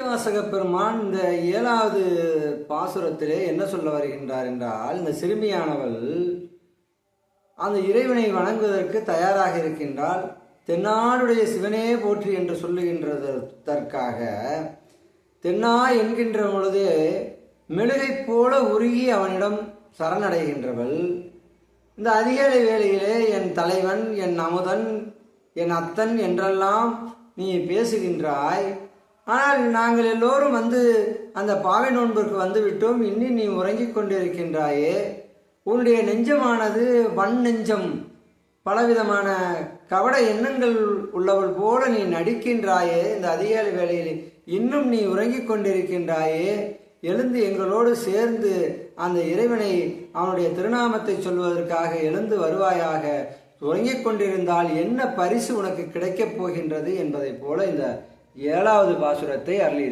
வாசக பெருமான் இந்த ஏழாவது பாசுரத்திலே என்ன சொல்ல வருகின்றார் என்றால் இந்த சிறுமியானவள் அந்த இறைவனை வணங்குவதற்கு தயாராக இருக்கின்றால் தென்னாடுடைய சிவனே போற்றி என்று சொல்லுகின்றதற்காக தென்னா என்கின்ற பொழுது மெழுகை போல உருகி அவனிடம் சரணடைகின்றவள். இந்த அதிகாலை வேளையிலே என் தலைவன் என் அமுதன் என் அத்தன் என்றெல்லாம் நீ பேசுகின்றாய். ஆனால் நாங்கள் எல்லோரும் வந்து அந்த பாவை நோன்பிற்கு வந்து விட்டோம் இன்னி நீ உறங்கிக் கொண்டிருக்கின்றாயே. உன்னுடைய நெஞ்சமானது வன் நெஞ்சம். பலவிதமான கவட எண்ணங்கள் உள்ளவள் போல நீ நடிக்கின்றாயே. இந்த அதிகாலை வேளையில் இன்னும் நீ உறங்கிக் கொண்டிருக்கின்றாயே. எழுந்து எங்களோடு சேர்ந்து அந்த இறைவனை அவனுடைய திருநாமத்தை சொல்வதற்காக எழுந்து வருவாயாக. உறங்கிக் கொண்டிருந்தால் என்ன பரிசு உனக்கு கிடைக்கப் போகின்றது என்பதைப் போல இந்த ஏழாவது பாசுரத்தை அருளி